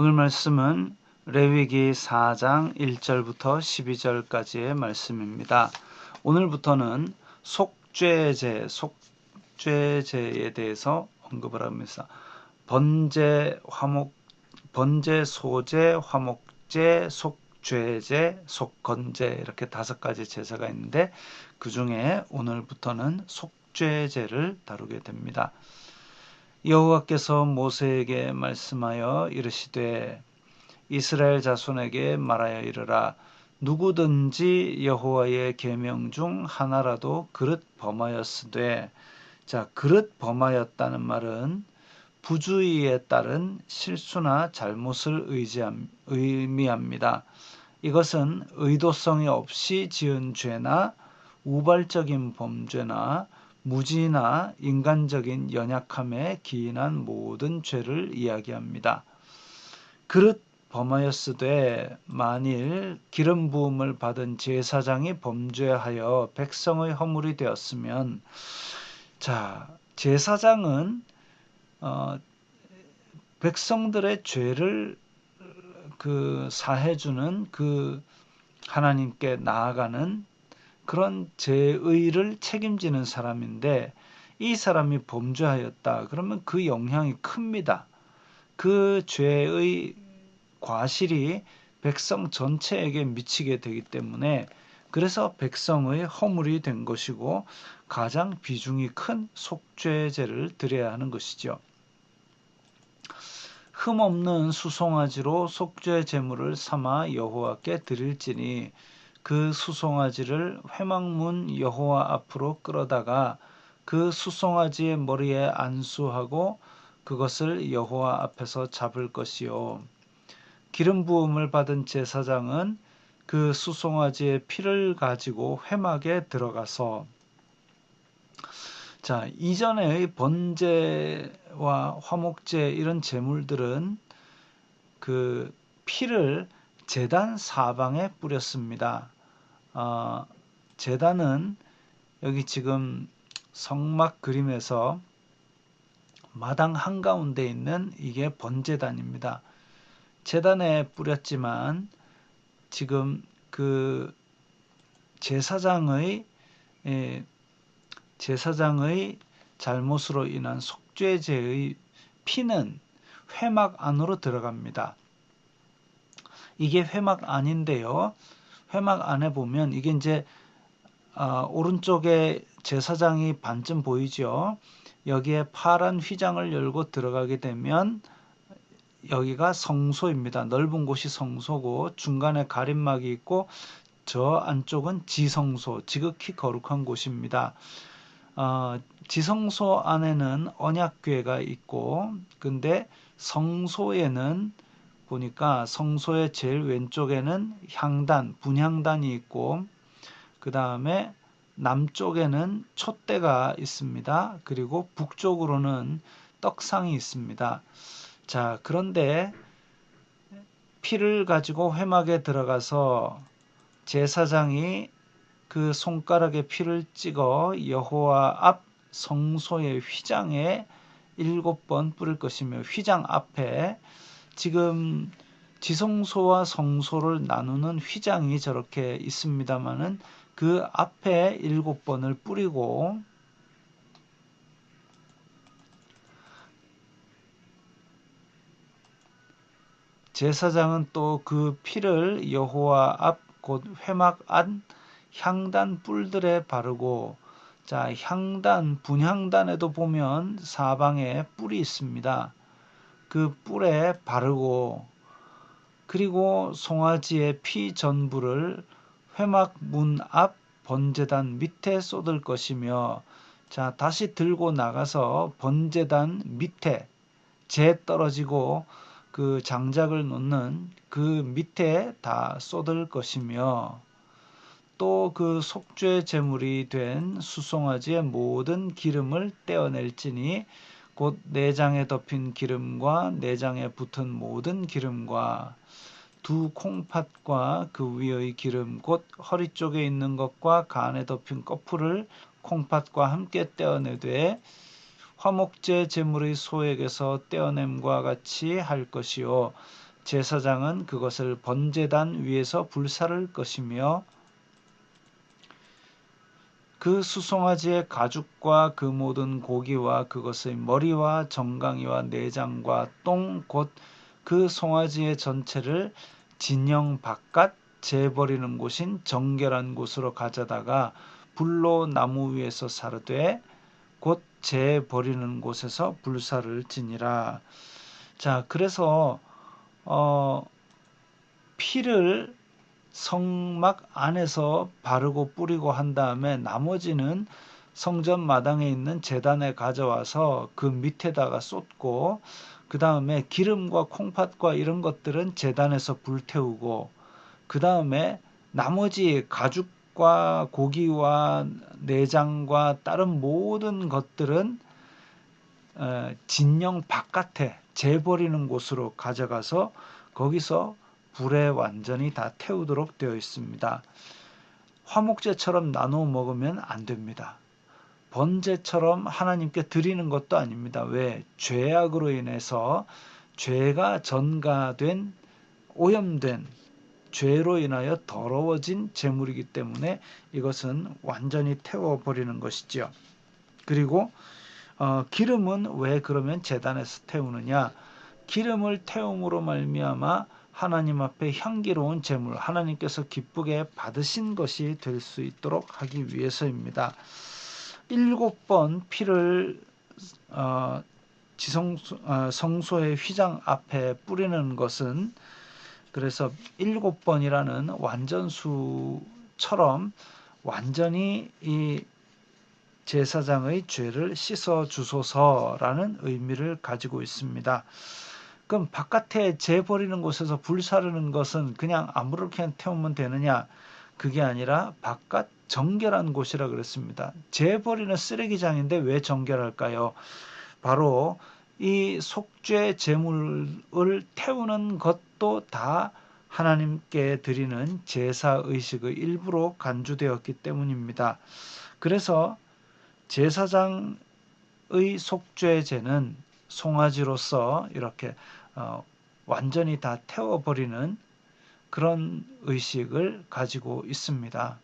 오늘 말씀은 레위기 4장 1절부터 12절까지의 말씀입니다. 오늘부터는 속죄제, 속죄제에 대해서 언급을 합니다. 번제, 화목, 번제, 소제, 화목제, 속죄제, 속건제 이렇게 다섯 가지 제사가 있는데 그 중에 오늘부터는 속죄제를 다루게 됩니다. 여호와께서 모세에게 말씀하여 이르시되 이스라엘 자손에게 말하여 이르라 누구든지 여호와의 계명 중 하나라도 그릇 범하였으되 자 그릇 범하였다는 말은 부주의에 따른 실수나 잘못을 의지함, 의미합니다. 이것은 의도성이 없이 지은 죄나 우발적인 범죄나 무지나 인간적인 연약함에 기인한 모든 죄를 이야기합니다. 그릇 범하였으되 만일 기름 부음을 받은 제사장이 범죄하여 백성의 허물이 되었으면 자 제사장은 어, 백성들의 죄를 그 사해주는 그 하나님께 나아가는 그런 죄의를 책임지는 사람인데 이 사람이 범죄하였다. 그러면 그 영향이 큽니다. 그 죄의 과실이 백성 전체에게 미치게 되기 때문에 그래서 백성의 허물이 된 것이고 가장 비중이 큰 속죄제를 드려야 하는 것이죠. 흠 없는 수송아지로 속죄 제물을 삼아 여호와께 드릴지니 그 수송아지를 회막문 여호와 앞으로 끌어다가 그 수송아지의 머리에 안수하고 그것을 여호와 앞에서 잡을 것이요. 기름 부음을 받은 제사장은 그 수송아지의 피를 가지고 회막에 들어가서 자 이전의 번제와 화목제 이런 제물들은 그 피를 재단 사방에 뿌렸습니다. 어, 재단은 여기 지금 성막 그림에서 마당 한가운데 있는 이게 번제단입니다. 재단에 뿌렸지만 지금 그 제사장의 예, 제사장의 잘못으로 인한 속죄제의 피는 회막 안으로 들어갑니다. 이게 회막 안인데요. 회막 안에 보면 이게 이제 어, 오른쪽에 제사장이 반쯤 보이죠. 여기에 파란 휘장을 열고 들어가게 되면 여기가 성소입니다. 넓은 곳이 성소고 중간에 가림막이 있고 저 안쪽은 지성소, 지극히 거룩한 곳입니다. 어, 지성소 안에는 언약궤가 있고 근데 성소에는 보니까 성소의 제일 왼쪽에는 향단, 분향단이 있고 그 다음에 남쪽에는 촛대가 있습니다. 그리고 북쪽으로는 떡상이 있습니다. 자, 그런데 피를 가지고 회막에 들어가서 제사장이 그 손가락에 피를 찍어 여호와 앞 성소의 휘장에 일곱 번 뿌릴 것이며 휘장 앞에 지금 지성소와 성소를 나누는 휘장이 저렇게 있습니다만은 그 앞에 일곱 번을 뿌리고 제사장은 또 그 피를 여호와 앞 곧 회막 안 향단 뿔들에 바르고 자 향단 분향단에도 보면 사방에 뿔이 있습니다. 그 뿔에 바르고 그리고 송아지의 피 전부를 회막 문 앞 번제단 밑에 쏟을 것이며 자 다시 들고 나가서 번제단 밑에 재 떨어지고 그 장작을 놓는 그 밑에 다 쏟을 것이며 또 그 속죄 제물이 된 수송아지의 모든 기름을 떼어낼지니 곧 내장에 덮인 기름과 내장에 붙은 모든 기름과 두 콩팥과 그 위의 기름 곧 허리 쪽에 있는 것과 간에 덮인 꺼풀을 콩팥과 함께 떼어내되 화목제 제물의 소액에서 떼어냄과 같이 할 것이요. 제사장은 그것을 번제단 위에서 불사를 것이며 그 수송아지의 가죽과 그 모든 고기와 그것의 머리와 정강이와 내장과 똥 곧 그 송아지의 전체를 진영 바깥 재버리는 곳인 정결한 곳으로 가져다가 불로 나무 위에서 사르되 곧 재버리는 곳에서 불사를 지니라. 자, 그래서 어, 피를 성막 안에서 바르고 뿌리고 한 다음에 나머지는 성전 마당에 있는 재단에 가져와서 그 밑에다가 쏟고 그 다음에 기름과 콩팥과 이런 것들은 재단에서 불태우고 그 다음에 나머지 가죽과 고기와 내장과 다른 모든 것들은 어, 진영 바깥에 재버리는 곳으로 가져가서 거기서 불에 완전히 다 태우도록 되어 있습니다. 화목제처럼 나누어 먹으면 안 됩니다. 번제처럼 하나님께 드리는 것도 아닙니다. 왜? 죄악으로 인해서 죄가 전가된 오염된 죄로 인하여 더러워진 재물이기 때문에 이것은 완전히 태워버리는 것이죠. 그리고 어, 기름은 왜 그러면 재단에서 태우느냐? 기름을 태움으로 말미암아 하나님 앞에 향기로운 제물, 하나님께서 기쁘게 받으신 것이 될 수 있도록 하기 위해서입니다. 일곱 번 피를 어, 지성 어, 성소의 휘장 앞에 뿌리는 것은 그래서 일곱 번이라는 완전수처럼 완전히 이 제사장의 죄를 씻어 주소서라는 의미를 가지고 있습니다. 그럼 바깥에 재 버리는 곳에서 불 사르는 것은 그냥 아무렇게 태우면 되느냐? 그게 아니라 바깥 정결한 곳이라 그랬습니다. 재 버리는 쓰레기장인데 왜 정결할까요? 바로 이 속죄 제물을 태우는 것도 다 하나님께 드리는 제사 의식의 일부로 간주되었기 때문입니다. 그래서 제사장의 속죄제는 송아지로서 이렇게 어, 완전히 다 태워버리는 그런 의식을 가지고 있습니다.